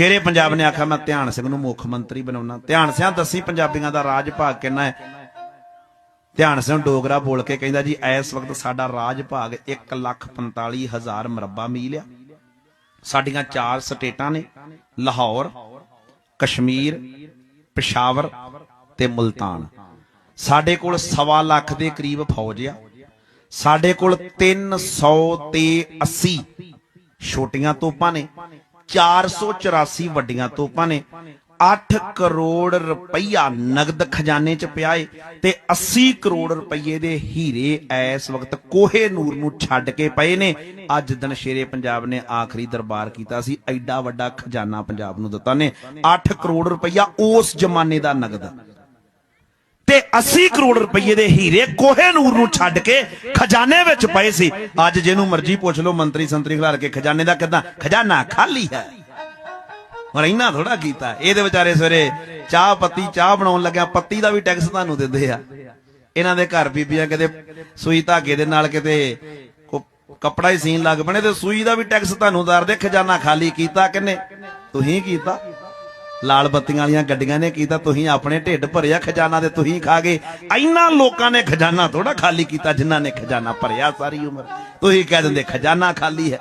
ਸ਼ੇਰੇ ਪੰਜਾਬ ਨੇ ਆਖਿਆ, ਮੈਂ ਧਿਆਨ ਸਿੰਘ ਨੂੰ ਮੁੱਖ ਮੰਤਰੀ ਬਣਾਉਣਾ। ਧਿਆਨ ਸਿੰਘ ਦੱਸੀ ਪੰਜਾਬੀਆਂ ਦਾ ਰਾਜ ਭਾਗ ਕਿੰਨਾ ਹੈ? ਧਿਆਨ ਸਿੰਘ ਡੋਗਰਾ ਬੋਲ ਕੇ ਕਹਿੰਦਾ ਜੀ, ਇਸ ਵਕਤ ਸਾਡਾ ਰਾਜ ਭਾਗ 145000 ਮਰਬਾ ਮੀਲ ਆ। ਸਾਡੀਆਂ ਚਾਰ ਸਟੇਟਾਂ ਨੇ, ਲਾਹੌਰ, ਕਸ਼ਮੀਰ, ਪਿਸ਼ਾਵਰ ਤੇ ਮੁਲਤਾਨ। ਸਾਡੇ ਕੋਲ ਸਵਾ ਲੱਖ ਦੇ ਕਰੀਬ ਫੌਜ ਆ। ਸਾਡੇ ਕੋਲ 300 ਤੇ 80 ਛੋਟੀਆਂ ਤੋਪਾਂ ਨੇ। 484 ਵੱਡੀਆਂ ਤੋਪਾਂ ਨੇ। 8 ਕਰੋੜ ਰੁਪਈਆ ਨਗਦ ਖਜ਼ਾਨੇ ਚ ਪਿਆ ਏ ਤੇ 80 ਕਰੋੜ ਰੁਪਈਏ ਦੇ ਹੀਰੇ ਇਸ ਵਕਤ ਕੋਹੇ ਨੂਰ ਨੂੰ ਛੱਡ ਕੇ ਪਏ ਨੇ। ਅੱਜ ਦਿਨ ਸ਼ੇਰੇ ਪੰਜਾਬ ਨੇ ਆਖਰੀ ਦਰਬਾਰ ਕੀਤਾ ਸੀ। ਐਡਾ ਵੱਡਾ ਖਜ਼ਾਨਾ ਪੰਜਾਬ ਨੂੰ ਦਿੱਤਾ ਨੇ। 8 ਕਰੋੜ ਰੁਪਈਆ ਉਸ ਜ਼ਮਾਨੇ ਦਾ ਨਗਦ। ਤੇ 80 ਕਰੋੜ ਰੁਪਏ ਦੇ ਹੀਰੇ ਕੋਹੇ ਨੂਰ ਨੂੰ ਛੱਡ ਕੇ ਖਜ਼ਾਨੇ ਵਿੱਚ ਪਏ ਸੀ। ਅੱਜ ਜਿਹਨੂੰ ਮਰਜ਼ੀ ਪੁੱਛ ਲਓ, ਮੰਤਰੀ ਸੰਤਰੀ ਖਿਲਾਰ ਕੇ ਖਜ਼ਾਨੇ ਦਾ ਕਿਦਾਂ? ਖਜ਼ਾਨਾ ਖਾਲੀ ਹੈ। ਹੁਣ ਇਹਨਾਂ ਥੋੜਾ ਕੀਤਾ ਇਹਦੇ ਵਿਚਾਰੇ ਸਵੇਰੇ ਚਾਹ ਪੱਤੀ, ਚਾਹ ਬਣਾਉਣ ਲੱਗਿਆ, ਪੱਤੀ ਦਾ ਵੀ ਟੈਕਸ ਤੁਹਾਨੂੰ ਦਿੰਦੇ ਆ। ਇਹਨਾਂ ਦੇ ਘਰ ਬੀਬੀਆਂ ਕਿਤੇ ਸੂਈ ਧਾਗੇ ਦੇ ਨਾਲ ਕਿਤੇ ਕੱਪੜਾ ਹੀ ਸੀਨ ਲੱਗ ਪਣੇ ਤੇ ਸੂਈ ਦਾ ਵੀ ਟੈਕਸ ਤੁਹਾਨੂੰ ਦਰਦੇ ਖਜ਼ਾਨਾ ਖਾਲੀ ਕੀਤਾ ਕਿੰਨੇ? ਤੁਸੀਂ ਕੀਤਾ। ਲਾਲ ਬੱਤੀਆਂ ਵਾਲੀਆਂ ਗੱਡੀਆਂ ਨੇ ਕੀਤਾ, ਤੁਸੀਂ ਆਪਣੇ ਢਿੱਡ ਭਰਿਆ ਖਜ਼ਾਨਾ ਤੇ ਤੁਸੀਂ ਖਾ ਗਏ। ਇੰਨਾ ਲੋਕਾਂ ਨੇ ਖਜ਼ਾਨਾ ਥੋੜਾ ਖਾਲੀ ਕੀਤਾ ਜਿਨ੍ਹਾਂ ਨੇ ਖਜ਼ਾਨਾ ਭਰਿਆ ਸਾਰੀ ਉਮਰ। ਤੁਸੀਂ ਕਹਿ ਦਿੰਦੇ, ਖਜ਼ਾਨਾ ਖਾਲੀ ਹੈ।